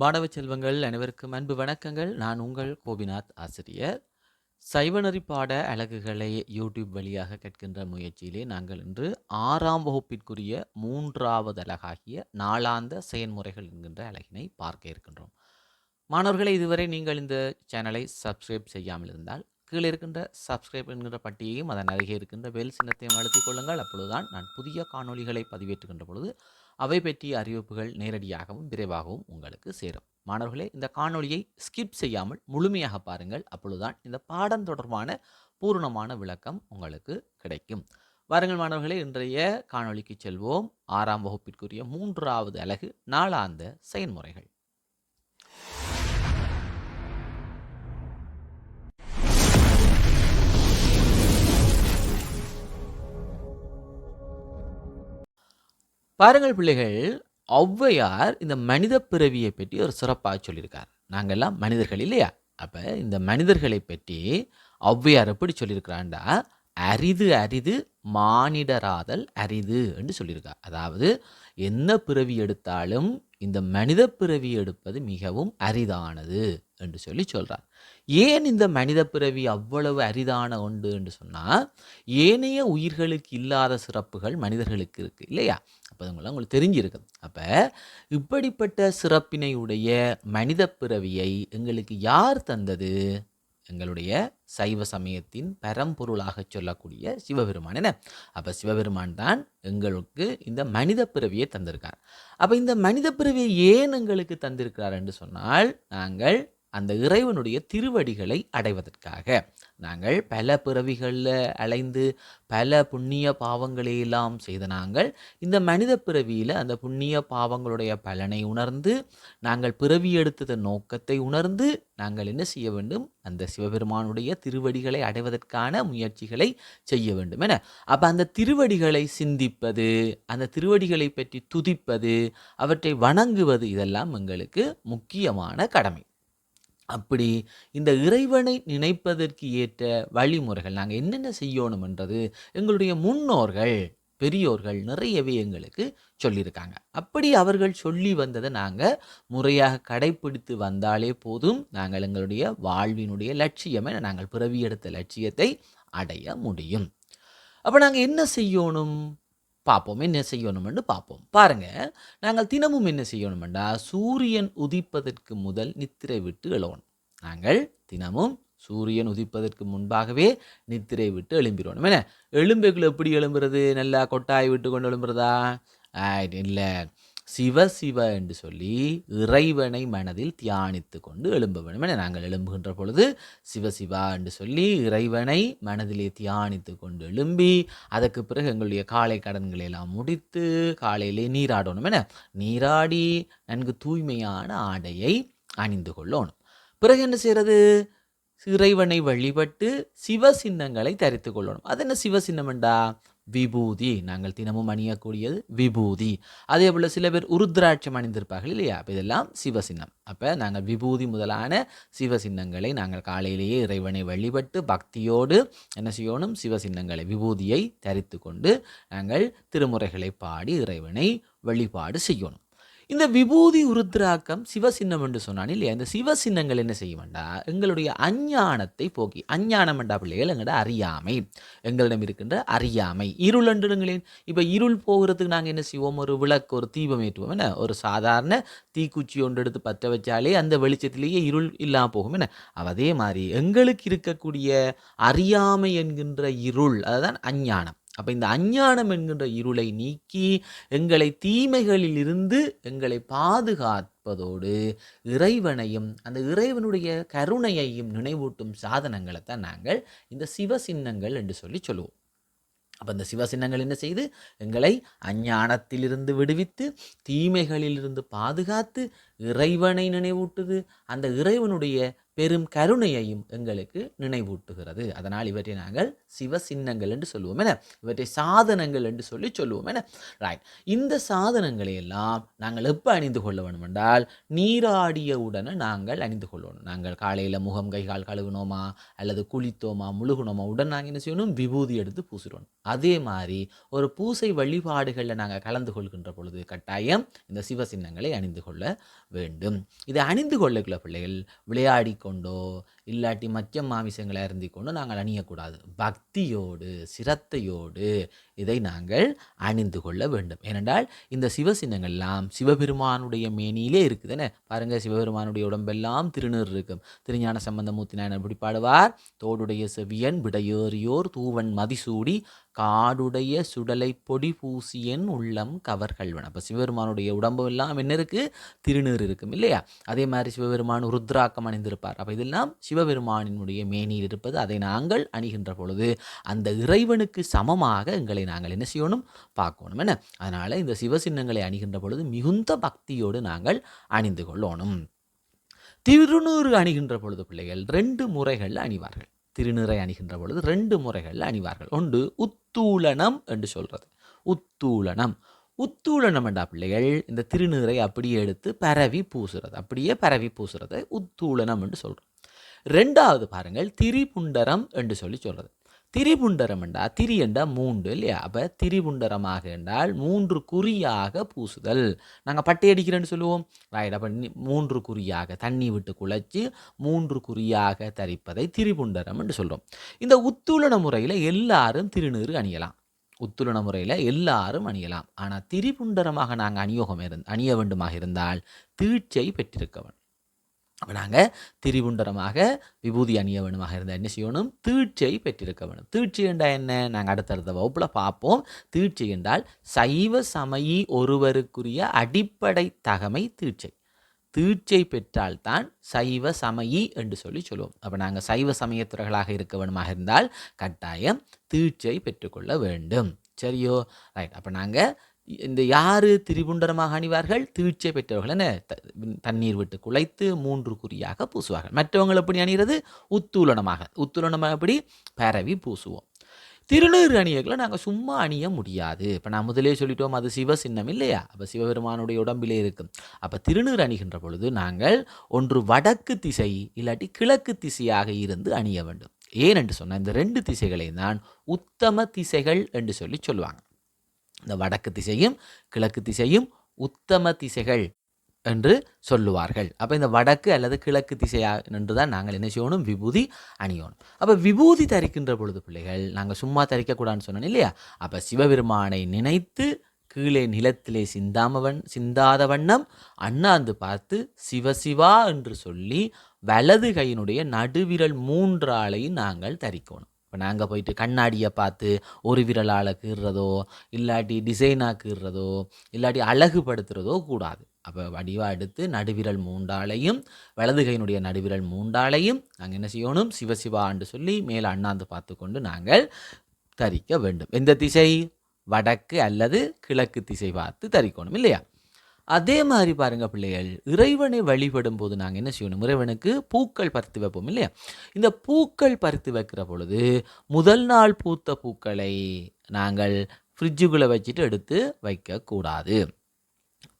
மாணவ செல்வங்கள் அனைவருக்கும் அன்பு வணக்கங்கள். நான் உங்கள் கோபிநாத் ஆசிரியர். சைவநெறி பாட அலகுகளை யூடியூப் வழியாக கற்கின்ற முயற்சியிலே நாங்கள் இன்று ஆறாம் வகுப்பிற்குரிய மூன்றாவது அலகாகிய நாளாந்த செயல்முறைகள் என்கின்ற அலகினை பார்க்க இருக்கின்றோம். மாணவர்களை இதுவரை நீங்கள் இந்த சேனலை சப்ஸ்கிரைப் செய்யாமல் இருந்தால் கீழே இருக்கின்ற சப்ஸ்கிரைப் என்கின்ற பட்டியையும் அதன் அருகே இருக்கின்ற பெல் சின்னத்தையும் அழுத்திக் கொள்ளுங்கள். அப்பொழுதுதான் நான் புதிய காணொளிகளை பதிவேற்றுகின்ற பொழுது அவை பற்றிய அறிவிப்புகள் நேரடியாகவும் விரைவாகவும் உங்களுக்கு சேரும். மாணவர்களே இந்த காணொளியை ஸ்கிப் செய்யாமல் முழுமையாக பாருங்கள். அப்பொழுதுதான் இந்த பாடம் தொடர்பான பூரணமான விளக்கம் உங்களுக்கு கிடைக்கும். வாருங்கள் மாணவர்களே இன்றைய காணொலிக்கு செல்வோம். ஆறாம் வகுப்பிற்குரிய மூன்றாவது அலகு நாளாந்த செயல்முறைகள் பாருங்கள் பிள்ளைகள் ஔவையார் இந்த மனித பிறவியை பற்றி ஒரு சிறப்பாக சொல்லியிருக்கார். நாங்கள்லாம் மனிதர்கள் இல்லையா? அப்போ இந்த மனிதர்களை பற்றி ஔவையார் எப்படி சொல்லியிருக்கிறாண்டா அரிது அரிது மானிடராதல் அரிது என்று சொல்லியிருக்கார். அதாவது என்ன பிறவி எடுத்தாலும் இந்த மனித பிறவி எடுப்பது மிகவும் அரிதானது என்று சொல்லி சொல்கிறார் ஏன் இந்த மனித பிறவி அவ்வளவு அரிதான உண்டு என்று சொன்னால் ஏனைய உயிர்களுக்கு இல்லாத சிறப்புகள் மனிதர்களுக்கு இருக்குது இல்லையா? அப்போ அதுங்களாம் உங்களுக்கு தெரிஞ்சிருக்கு அப்போ இப்படிப்பட்ட சிறப்பினை உடைய மனித பிறவியை எங்களுக்கு யார் தந்தது? எங்களுடைய சைவ சமயத்தின் பரம்பொருளாக சொல்லக்கூடிய சிவபெருமான் என்ன? அப்போ சிவபெருமான் தான் எங்களுக்கு இந்த மனித பிறவியை தந்திருக்கார். அப்போ இந்த மனித பிறவியை ஏன் எங்களுக்கு தந்திருக்கிறார் என்று சொன்னால் நாங்கள் அந்த இறைவனுடைய திருவடிகளை அடைவதற்காக. நாங்கள் பல பிறவிகளில் அலைந்து பல புண்ணிய பாவங்களை எல்லாம் செய்த நாங்கள் இந்த மனித பிறவியில் அந்த புண்ணிய பாவங்களுடைய பலனை உணர்ந்து நாங்கள் பிறவி எடுத்ததன் நோக்கத்தை உணர்ந்து நாங்கள் என்ன செய்ய வேண்டும்? அந்த சிவபெருமானுடைய திருவடிகளை அடைவதற்கான முயற்சிகளை செய்ய வேண்டும் என. அப்போ அந்த திருவடிகளை சிந்திப்பது அந்த திருவடிகளை பற்றி துதிப்பது அவற்றை வணங்குவது இதெல்லாம் எங்களுக்கு முக்கியமான கடமை. அப்படி இந்த இறைவனை நினைப்பதற்கு ஏற்ற வழிமுறைகள் நாங்கள் என்னென்ன செய்யணுமென்றது எங்களுடைய முன்னோர்கள் பெரியோர்கள் நிறையவே எங்களுக்கு சொல்லியிருக்காங்க. அப்படி அவர்கள் சொல்லி வந்ததை நாங்கள் முறையாக கடைப்பிடித்து வந்தாலே போதும். நாங்கள் எங்களுடைய வாழ்வினுடைய லட்சியமே நாங்கள் பிறவி எடுத்த லட்சியத்தை அடைய முடியும். அப்போ நாங்கள் என்ன செய்யணும்? பார்ப்போம். என்ன செய்யணும்னு பார்ப்போம். பாருங்க நாங்கள் தினமும் என்ன செய்யணுமெண்டா? சூரியன் உதிப்பதற்கு முதல் நித்திரை விட்டு எழணும் நாங்கள் தினமும் சூரியன் உதிப்பதற்கு முன்பாகவே நித்திரை விட்டு எழும்பிடணும் என்ன? எலும்புகள் எப்படி எழும்புறது? நல்லா கொட்டாய் விட்டு கொண்டு எழும்புறதா இல்லை. சிவ சிவ என்று சொல்லி இறைவனை மனதில் தியானித்து கொண்டு எழும்ப வேண்டும் என நாங்கள் எழும்புகின்ற பொழுது சிவ சிவா என்று சொல்லி இறைவனை மனதிலே தியானித்து கொண்டு எழும்பி அதற்கு பிறகு எங்களுடைய காலை கடன்களை எல்லாம் முடித்து காலையிலே நீராடணும் என நீராடி நன்கு தூய்மையான ஆடையை அணிந்து கொள்ளணும். பிறகு என்ன செய்கிறது இறைவனை வழிபட்டு சிவ சின்னங்களை தரித்து கொள்ளணும். அது என்ன சிவ சின்னம்ண்டா விபூதி. நாங்கள் தினமும் அணியக்கூடியது விபூதி. அதே போல் சில பேர் உருத்ராட்சம் அணிந்திருப்பார்கள் இல்லையா? அப்போ இதெல்லாம் சிவசின்னம். அப்போ நாங்கள் விபூதி முதலான சிவசின்னங்களை நாங்கள் காலையிலேயே இறைவனை வழிபட்டு பக்தியோடு என்ன செய்யணும்? சிவசின்னங்களை விபூதியை தரித்து கொண்டு நாங்கள் திருமுறைகளை பாடி இறைவனை வழிபாடு செய்யணும். இந்த விபூதி உருத்ராக்கம் சிவசின்னம் என்று சொன்னான் இல்லையா? இந்த சிவசின்னங்கள் என்ன செய்யும்டா? எங்களுடைய அஞ்ஞானத்தை போக்கி. அஞ்ஞானம் என்றா பிள்ளைகள் எங்களோட அறியாமை. எங்களிடம் இருக்கின்ற அறியாமை. இருள் என்றுங்களேன் இப்போ இருள் போகிறதுக்கு நாங்கள் என்ன செய்வோம்? ஒரு விளக்கு ஒரு தீபம் ஏற்றுவோம் என்ன? ஒரு சாதாரண தீக்குச்சி ஒன்று எடுத்து பற்ற வச்சாலே அந்த வெளிச்சத்திலேயே இருள் இல்லாமல் போகும் என்ன? அதே மாதிரி எங்களுக்கு இருக்கக்கூடிய அறியாமை என்கின்ற இருள் அதுதான் அஞ்ஞானம். அப்போ இந்த அஞ்ஞானம் என்கின்ற இருளை நீக்கி எங்களை தீமைகளில் இருந்து எங்களை பாதுகாப்பதோடு இறைவனையும் அந்த இறைவனுடைய கருணையையும் நினைவூட்டும் சாதனங்களை தான் நாங்கள் இந்த சிவசின்னங்கள் என்று சொல்லி சொல்லுவோம். அப்போ இந்த சிவசின்னங்கள் என்ன செய்து எங்களை அஞ்ஞானத்திலிருந்து விடுவித்து தீமைகளிலிருந்து பாதுகாத்து இறைவனை நினைவூட்டுது. அந்த இறைவனுடைய பெரும் கருணையையும் எங்களுக்கு நினைவூட்டுகிறது. அதனால் இவற்றை நாங்கள் சிவ சின்னங்கள் என்று சொல்லுவோம் என இவற்றை சாதனங்கள் என்று சொல்லி சொல்லுவோம் என. ரைட் இந்த சாதனங்களை எல்லாம் நாங்கள் எப்போ அணிந்து கொள்ள வேணும் என்றால் நீராடிய உடனே நாங்கள் அணிந்து கொள்ளணும். நாங்கள் காலையில் முகம் கை கால் கழுவினோமா அல்லது குளித்தோமா முழுகுனோமா உடன் நாங்கள் என்ன செய்யணும்? விபூதி எடுத்து பூசிடணும். அதே மாதிரி ஒரு பூசை வழிபாடுகளில் நாங்கள் கலந்து கொள்கின்ற பொழுது கட்டாயம் இந்த சிவ சின்னங்களை அணிந்து கொள்ள வேண்டும். இதை அணிந்து கொள்ளக்குள்ள பிள்ளைகள் விளையாடி கொண்டோ இல்லாட்டி மத்திய மாமிசங்களை அருந்தி கொண்டு நாங்கள் அணியக்கூடாது. பக்தியோடு சிரத்தையோடு இதை நாங்கள் அணிந்து கொள்ள வேண்டும். ஏனென்றால் இந்த சிவசின்னங்கள்லாம் சிவபெருமானுடைய மேனியிலே இருக்குதுன்னு. பாருங்க சிவபெருமானுடைய உடம்பெல்லாம் திருநீர் இருக்கும். திருஞான சம்பந்தமூர்த்தி நாயனர் எப்படி பாடுவார் தோடுடைய செவியன் விடையேறியோர் தூவன் மதிசூடி காடுடைய சுடலை பொடி பூசியன் உள்ளம் கவர்கள்வன் அப்போ சிவபெருமானுடைய உடம்பு எல்லாம் என்ன இருக்கு? திருநீர் இருக்கும் இல்லையா? அதே மாதிரி சிவபெருமான் ருத்ராக்கம் அணிந்திருப்பார். அப்போ இதெல்லாம் சிவபெருமானினுடைய மேனியில் இருப்பது அதை நாங்கள் அணிகின்ற பொழுது அந்த இறைவனுக்கு சமமாக எங்களை நாங்கள் என்ன செய்யணும்? பார்க்கணும். என்ன? அதனால் இந்த சிவசின்னங்களை அணிகின்ற பொழுது மிகுந்த பக்தியோடு நாங்கள் அணிந்து கொள்ளணும். திருநூறு அணிகின்ற பொழுது பிள்ளைகள் ரெண்டு முறைகள் அணிவார்கள். திருநிறை அணிகின்ற பொழுது ரெண்டு முறைகள் அணிவார்கள். ஒன்று உத்தூலனம் என்று சொல்றது. உத்தூலனம் உத்தூலனம் என்றா பிள்ளைகள் இந்த திருநீரை அப்படியே எடுத்து பரவி பூசுறது. அப்படியே பரவி பூசுறது உத்தூலனம் என்று சொல்கிறோம் ரெண்டாவது பாருங்கள் திரிபுண்டரம் என்று சொல்லி சொல்கிறது திரிபுண்டரம் என்றா திரி என்றால் மூன்று இல்லையா? அப்போ திரிபுண்டரமாக என்றால் மூன்று குறியாக பூசுதல். நாங்கள் பட்டை அடிக்கிறேன்னு சொல்லுவோம். ரைட் அப்போ மூன்று குறியாக தண்ணி விட்டு குழைச்சி மூன்று குறியாக தரிப்பதை திரிபுண்டரம் என்று சொல்கிறோம் இந்த உத்துளன முறையில் எல்லாரும் திருநீறு அணியலாம். உத்துளன முறையில் எல்லாரும் அணியலாம். ஆனால் திரிபுண்டரமாக நாங்கள் அணியோகம் இருந் அணிய வேண்டுமாக இருந்தால் தீட்சை பெற்றிருக்கவன் அப்போ நாங்கள் திரிபுண்டரமாக விபூதி அணிய வேணுமாக இருந்தால் என்ன செய்யணும்? தீட்சை பெற்றிருக்க வேணும். தீட்சை என்றால் என்ன? நாங்கள் அடுத்தடுத்த வகுப்பில் பார்ப்போம். தீட்சை என்றால் சைவ சமயி ஒருவருக்குரிய அடிப்படை தகமை தீட்சை. தீட்சை பெற்றால்தான் சைவ சமயி என்று சொல்லி சொல்லுவோம். அப்போ நாங்கள் சைவ சமயத்துறைகளாக இருக்க வேணுமாக இருந்தால் கட்டாயம் தீட்சை பெற்றுக்கொள்ள வேண்டும். சரியோ? ரைட் அப்போ நாங்கள் இந்த யாரு திரிபுண்டரமாக அணிவார்கள்? தீட்சை பெற்றவர்கள் என்ன த- தண்ணீர் விட்டு குலைத்து மூன்று குறியாக பூசுவார்கள். மற்றவங்கள் எப்படி அணிகிறது? உத்தூலனமாக. உத்தூலனமாக எப்படி? பரவி பூசுவோம். திருநீர் அணியர்களை நாங்கள் சும்மா அணிய முடியாது. இப்போ நான் முதலே சொல்லிட்டோம் அது சிவ சின்னம் இல்லையா? அப்போ சிவபெருமானுடைய உடம்பிலே இருக்கும். அப்போ திருநீர் அணிகின்ற பொழுது நாங்கள் ஒன்று வடக்கு திசை இல்லாட்டி கிழக்கு திசையாக இருந்து அணிய வேண்டும். ஏன் என்று சொன்னால் இந்த ரெண்டு திசைகளை தான் உத்தம திசைகள் என்று சொல்லி சொல்லுவாங்க. இந்த வடக்கு திசையும் கிழக்கு திசையும் உத்தம திசைகள் என்று சொல்லுவார்கள். அப்போ இந்த வடக்கு அல்லது கிழக்கு திசையா என்று தான் நாங்கள் என்ன செய்யணும்? விபூதி அணியணும். அப்போ விபூதி தரிக்கின்ற பொழுது பிள்ளைகள் நாங்கள் சும்மா தரிக்கக்கூடாதுன்னு சொன்னோம் இல்லையா? அப்போ சிவபெருமானை நினைத்து கீழே நிலத்திலே சிந்தாமவன் சிந்தாத வண்ணம் அண்ணாந்து பார்த்து சிவசிவா என்று சொல்லி வலது கையினுடைய நடுவிரல் மூன்றாளையும் நாங்கள் தரிக்கணும். இப்போ நாங்கள் போயிட்டு கண்ணாடியை பார்த்து ஒரு விரலால் கீறுறதோ இல்லாட்டி டிசைனாக கீறுறதோ இல்லாட்டி அழகுபடுத்துறதோ கூடாது. அப்போ வடிவாக எடுத்து நடுவிரல் மூண்டாலையும் வலது கையினுடைய நடுவிரல் மூண்டாலையும் நாங்கள் என்ன செய்யணும்? சிவசிவான்னு சொல்லி மேலே அண்ணாந்து பார்த்து கொண்டு நாங்கள் தரிக்க வேண்டும். எந்த திசை? வடக்கு அல்லது கிழக்கு திசை பார்த்து தரிக்கணும் இல்லையா? அதே மாதிரி பாருங்கள் பிள்ளைகள் இறைவனை வழிபடும் போது நாங்கள் என்ன செய்யணும்? இறைவனுக்கு பூக்கள் பறித்து வைப்போம் இல்லையா? இந்த பூக்கள் பறித்து வைக்கிற பொழுது முதல் நாள் பூத்த பூக்களை நாங்கள் ஃப்ரிட்ஜுக்குள்ளே வச்சுட்டு எடுத்து வைக்கக்கூடாது.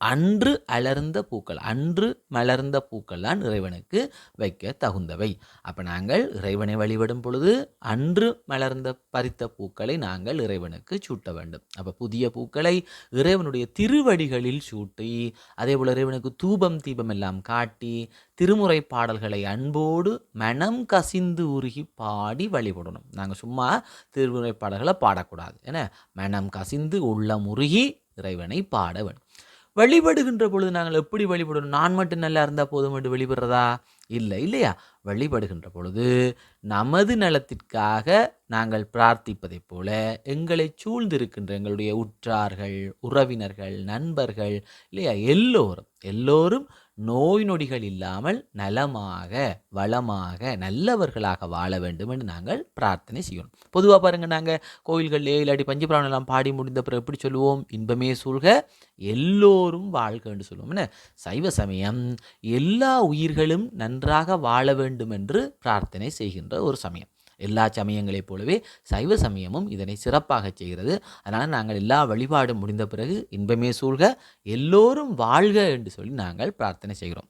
அன்று அலர்ந்த பூக்கள் அன்று மலர்ந்த பூக்கள் தான் இறைவனுக்கு வைக்க தகுந்தவை. அப்போ நாங்கள் இறைவனை வழிபடும் பொழுது அன்று மலர்ந்த பறித்த பூக்களை நாங்கள் இறைவனுக்கு சூட்ட வேண்டும். அப்போ புதிய பூக்களை இறைவனுடைய திருவடிகளில் சூட்டி அதே போல் இறைவனுக்கு தூபம் தீபம் எல்லாம் காட்டி திருமுறை பாடல்களை அன்போடு மனம் கசிந்து உருகி பாடி வழிபடணும். நாங்கள் சும்மா திருமுறை பாடல்களை பாடக்கூடாது. ஏன்னா மனம் கசிந்து உள்ளம் உருகி இறைவனை பாட வேண்டும். வழிபடுகின்ற பொழுது நாங்கள் எப்படி வழிபடணும்? நான் மட்டும் நல்லா இருந்தால் போதும் என்று வழிபடுறதா? இல்லை இல்லையா? வழிபடுகின்ற பொழுது நமது நலத்திற்காக நாங்கள் பிரார்த்திப்பதைப் போல எங்களை சூழ்ந்திருக்கின்ற எங்களுடைய உற்றார்கள் உறவினர்கள் நண்பர்கள் இல்லையா? எல்லோரும் எல்லோரும் நோய் நொடிகள் இல்லாமல் நலமாக வளமாக நல்லவர்களாக வாழ வேண்டும் என்று நாங்கள் பிரார்த்தனை செய்யணும் பொதுவாக பாருங்கள் நாங்கள் கோயில்கள் இல்லாட்டி பஞ்சபிராணம் எல்லாம் பாடி முடிந்த பிறகு எப்படி சொல்லுவோம்? இன்பமே சூழ்க எல்லோரும் வாழ்க என்று சொல்லுவோம். என்ன? சைவ சமயம். எல்லா உயிர்களும் நன்றாக வாழ வேண்டும் என்று பிரார்த்தனை செய்கின்ற ஒரு சமயம். எல்லா சமயங்களைப் போலவே சைவ சமயமும் இதனை சிறப்பாக செய்கிறது. அதனால் நாங்கள் எல்லா வழிபாடும் முடிந்த பிறகு இன்பமே சூழ்க எல்லோரும் வாழ்க என்று சொல்லி நாங்கள் பிரார்த்தனை செய்கிறோம்.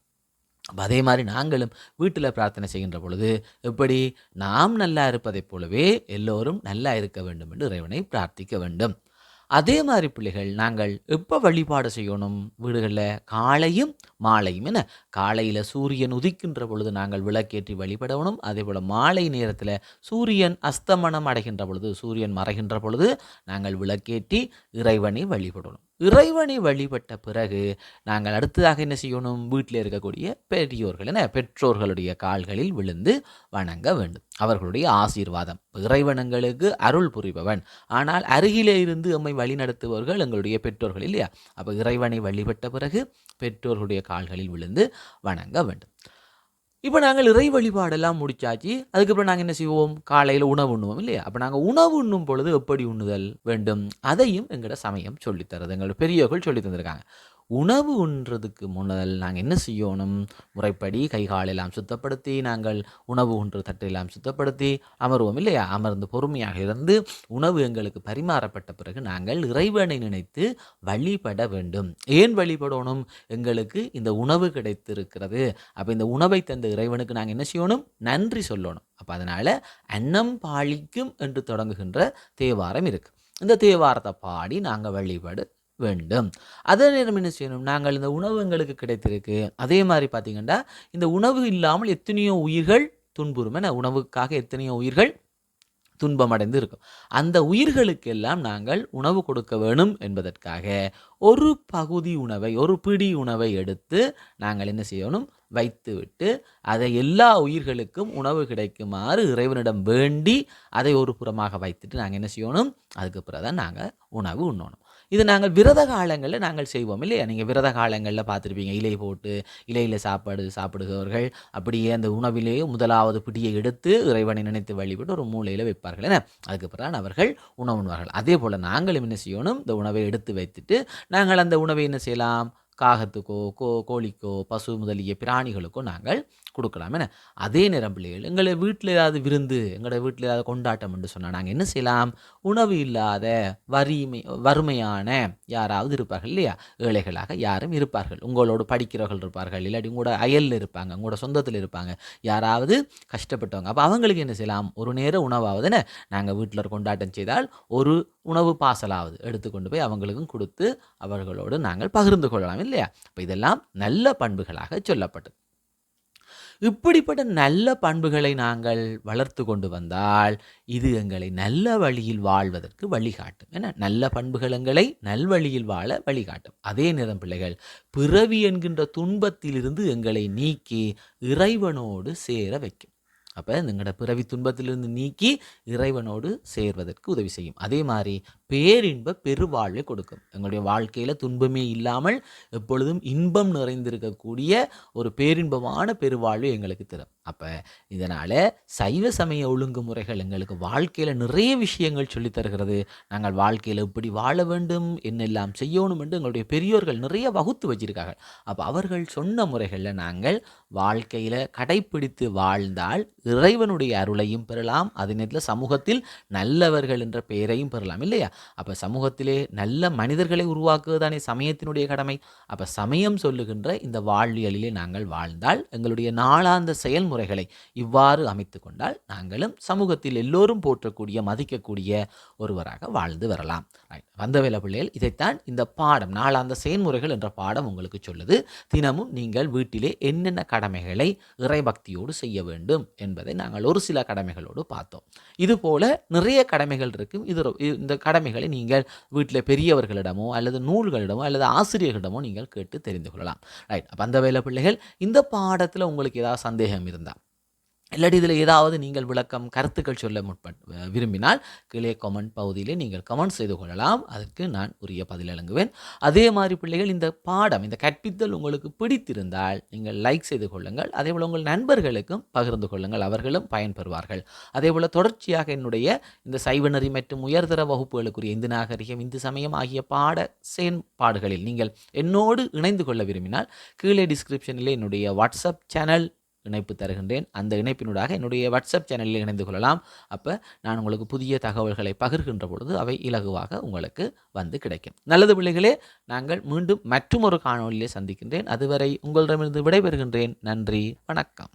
அதே மாதிரி நாங்களும் வீட்டில் பிரார்த்தனை செய்கின்ற பொழுது எப்படி? நாம் நல்லா இருப்பதைப் போலவே எல்லோரும் நல்லா இருக்க வேண்டும் என்று இறைவனை பிரார்த்திக்க வேண்டும். அதே மாதிரி பிள்ளைகள் நாங்கள் எப்போ வழிபாடு செய்யணும் வீடுகளில்? காலையும் மாலையும் என்ன? காலையில் சூரியன் உதிக்கின்ற பொழுது நாங்கள் விளக்கேற்றி வழிபடணும். அதே போல் மாலை நேரத்தில் சூரியன் அஸ்தமனம் அடைகின்ற பொழுது சூரியன் மறைகின்ற பொழுது நாங்கள் விளக்கேற்றி இறைவனை வழிபடணும். இறைவனை வழிபட்ட பிறகு நாங்கள் அடுத்ததாக என்ன செய்யணும்? வீட்டில் இருக்கக்கூடிய பெரியோர்கள் என்ன பெற்றோர்களுடைய கால்களில் விழுந்து வணங்க வேண்டும். அவர்களுடைய ஆசீர்வாதம். இறைவனங்களுக்கு அருள் புரிபவன். ஆனால் அருகிலே இருந்து எம்மை வழிநடத்துபவர்கள் எங்களுடைய பெற்றோர்கள் இல்லையா? அப்போ இறைவனை வழிபட்ட பிறகு பெற்றோர்களுடைய கால்களில் விழுந்து வணங்க வேண்டும். இப்போ நாங்கள் இறை வழிபாடெல்லாம் முடிச்சாச்சு. அதுக்கப்புறம் நாங்கள் என்ன செய்வோம்? காலையில் உணவு உண்ணுவோம் இல்லையா? அப்போ நாங்கள் உணவு உண்ணும் பொழுது எப்படி உண்ணுதல் வேண்டும்? அதையும் எங்களோட சமயம் சொல்லித்தரது. எங்களோட பெரியவர்கள் சொல்லி தந்திருக்காங்க. உணவு உண்றதுக்கு முன்னல் நாங்கள் என்ன செய்யணும்? முறைப்படி கை காலெல்லாம் சுத்தப்படுத்தி நாங்கள் உணவு உண்ற தட்டெல்லாம் சுத்தப்படுத்தி அமர்வோம் இல்லையா? அமர்ந்து பொறுமையாக இருந்து உணவு எங்களுக்கு பரிமாறப்பட்ட பிறகு நாங்கள் இறைவனை நினைத்து வழிபட வேண்டும். ஏன் வழிபடணும்? எங்களுக்கு இந்த உணவு கிடைத்திருக்கிறது. அப்போ இந்த உணவை தந்த இறைவனுக்கு நாங்கள் என்ன செய்யணும்? நன்றி சொல்லணும். அப்போ அதனால் அன்னம் பாலிக்கும் என்று தொடங்குகின்ற தேவாரம் இருக்குது இந்த தேவாரத்தை பாடி நாங்கள் வழிபாடு வேண்டும். அதே நேரம் என்ன செய்யணும்? நாங்கள் இந்த உணவு எங்களுக்கு கிடைத்திருக்கு. அதே மாதிரி பார்த்தீங்கன்னா இந்த உணவு இல்லாமல் எத்தனையோ உயிர்கள் துன்புறும் என உணவுக்காக எத்தனையோ உயிர்கள் துன்பமடைந்து இருக்கும் அந்த உயிர்களுக்கெல்லாம் நாங்கள் உணவு கொடுக்க வேணும் என்பதற்காக ஒரு பகுதி உணவை ஒரு பிடி உணவை எடுத்து நாங்கள் என்ன செய்யணும்? வைத்துவிட்டு அதை எல்லா உயிர்களுக்கும் உணவு கிடைக்குமாறு இறைவனிடம் வேண்டி அதை ஒரு புறமாக வைத்துட்டு நாங்கள் என்ன செய்யணும்? அதுக்கு பிறகு தான் நாங்கள் உணவு உண்ணணும். இது நாங்கள் விரத காலங்களில் நாங்கள் செய்வோம் இல்லையா? நீங்கள் விரத காலங்களில் பார்த்துருப்பீங்க. இலை போட்டு இலையில் சாப்பாடு சாப்பிடுகிறவர்கள் அப்படியே அந்த உணவிலேயே முதலாவது பிடியை எடுத்து இறைவனை நினைத்து வழிபட்டு ஒரு மூலையில் வைப்பார்கள் என்ன? அதுக்கு பிறகு அவர்கள் உணவுண்வார்கள் அதே போல் நாங்களும் என்ன செய்யணும்? இந்த உணவை எடுத்து வைத்துட்டு நாங்கள் அந்த உணவை என்ன செய்யலாம்? காகத்துக்கோ கோ கோழிக்கோ பசு முதலிய பிராணிகளுக்கோ நாங்கள் கொடுக்கலாம். என்ன? அதே நேரம் பிள்ளைகள் எங்களை வீட்டில் ஏதாவது விருந்து எங்களோட வீட்டில் ஏதாவது கொண்டாட்டம் என்று சொன்னால் நாங்கள் என்ன செய்யலாம்? உணவு இல்லாத வறுமை வறுமையான யாராவது இருப்பார்கள் இல்லையா? ஏழைகளாக யாரும் இருப்பார்கள். உங்களோடு படிக்கிறவர்கள் இருப்பார்கள் இல்லாட்டி உங்களோட அயலில் இருப்பாங்க உங்களோட சொந்தத்தில் இருப்பாங்க. யாராவது கஷ்டப்பட்டவங்க. அப்போ அவங்களுக்கு என்ன செய்யலாம்? ஒரு நேர உணவாவதுன்னு நாங்கள் வீட்டில் ஒரு கொண்டாட்டம் செய்தால் ஒரு உணவு பாசலாவது எடுத்துக்கொண்டு போய் அவங்களுக்கும் கொடுத்து அவர்களோடு நாங்கள் பகிர்ந்து கொள்ளலாம் இல்லையா? இப்போ இதெல்லாம் நல்ல பண்புகளாக சொல்லப்பட்டது. இப்படிப்பட்ட நல்ல பண்புகளை நாங்கள் வளர்த்து கொண்டு வந்தால் இது எங்களை நல்ல வழியில் வாழ்வதற்கு வழிகாட்டும். ஏன்னா நல்ல பண்புகள் எங்களை நல்வழியில் வாழ வழிகாட்டும். அதே நேரம் பிள்ளைகள் பிறவி என்கின்ற துன்பத்திலிருந்து எங்களை நீக்கி இறைவனோடு சேர வைக்கும். அப்போ எங்களோட பிறவி துன்பத்திலிருந்து நீக்கி இறைவனோடு சேர்வதற்கு உதவி செய்யும். அதே மாதிரி பேரின்ப பெருவாழ்வை கொடுக்கும். எங்களுடைய வாழ்க்கையில் துன்பமே இல்லாமல் எப்பொழுதும் இன்பம் நிறைந்திருக்கக்கூடிய ஒரு பேரின்பமான பெருவாழ்வு எங்களுக்கு தரும். அப்போ இதனால் சைவ சமய ஒழுங்குமுறைகள் எங்களுக்கு வாழ்க்கையில் நிறைய விஷயங்கள் சொல்லித் தருகிறது. நாங்கள் வாழ்க்கையில் எப்படி வாழ வேண்டும் என்னெல்லாம் செய்யணும் என்று எங்களுடைய பெரியோர்கள் நிறைய வகுத்து வச்சிருக்காங்க. அப்போ அவர்கள் சொன்ன முறைகளில் நாங்கள் வாழ்க்கையில் கடைப்பிடித்து வாழ்ந்தால் இறைவனுடைய அருளையும் பெறலாம். அதே நேரத்தில் சமூகத்தில் நல்லவர்கள் என்ற பெயரையும் பெறலாம் இல்லையா? அப்போ சமூகத்திலே நல்ல மனிதர்களை உருவாக்குவதுதானே சமயத்தினுடைய கடமை. அப்போ சமயம் சொல்லுகின்ற இந்த வாழ்வியலிலே நாங்கள் வாழ்ந்தால் எங்களுடைய நாளாந்த செயல்முறைகளை இவ்வாறு அமைத்து கொண்டால் நாங்களும் சமூகத்தில் எல்லோரும் போற்றக்கூடிய மதிக்கக்கூடிய ஒருவராக வாழ்ந்து வரலாம். ரைட் வந்தவேல பிள்ளைகள் இதைத்தான் இந்த பாடம் நாளாந்த செயல்முறைகள் என்ற பாடம் உங்களுக்கு சொல்லுது. தினமும் நீங்கள் வீட்டிலே என்னென்ன கடமைகளை இறைபக்தியோடு செய்ய வேண்டும் என்பதை நாங்கள் ஒரு சில கடமைகளோடு பார்த்தோம். இதுபோல நிறைய கடமைகள் இருக்கும். இது இந்த கடமைகளை நீங்கள் வீட்டில் பெரியவர்களிடமோ அல்லது நூல்களிடமோ அல்லது ஆசிரியர்களிடமோ நீங்கள் கேட்டு தெரிந்து கொள்ளலாம். ரைட் அப்போ அந்த வேலை பிள்ளைகள் இந்த பாடத்தில் உங்களுக்கு ஏதாவது சந்தேகம் இருந்தால் இல்லாட்டி இதில் ஏதாவது நீங்கள் விளக்கம் கருத்துக்கள் சொல்ல முற்பட் விரும்பினால் கீழே கமெண்ட் பகுதியிலே நீங்கள் கமெண்ட் செய்து கொள்ளலாம். அதற்கு நான் உரிய பதில் வழங்குவேன் அதே மாதிரி பிள்ளைகள் இந்த பாடம் இந்த கற்பித்தல் உங்களுக்கு பிடித்திருந்தால் நீங்கள் லைக் செய்து கொள்ளுங்கள். அதே போல் உங்கள் நண்பர்களுக்கும் பகிர்ந்து கொள்ளுங்கள். அவர்களும் பயன்பெறுவார்கள். அதே போல் தொடர்ச்சியாக என்னுடைய இந்த சைவநெறி மற்றும் உயர்தர வகுப்புகளுக்குரிய இந்து நாகரிகம் இந்து சமயம் ஆகிய பாட செயல்பாடுகளில் நீங்கள் என்னோடு இணைந்து கொள்ள விரும்பினால் கீழே டிஸ்கிரிப்ஷனில் என்னுடைய வாட்ஸ்அப் சேனல் இணைப்பு தருகின்றேன். அந்த இணைப்பினூடாக என்னுடைய வாட்ஸ்அப் சேனலில் இணைந்து கொள்ளலாம். அப்போ நான் உங்களுக்கு புதிய தகவல்களை பகிர்கின்ற பொழுது அவை இலகுவாக உங்களுக்கு வந்து கிடைக்கும். நல்லது பிள்ளைகளே நாங்கள் மீண்டும் மற்றொரு காணொலியிலே சந்திக்கின்றேன். அதுவரை உங்களிடமிருந்து விடைபெறுகின்றேன். நன்றி வணக்கம்.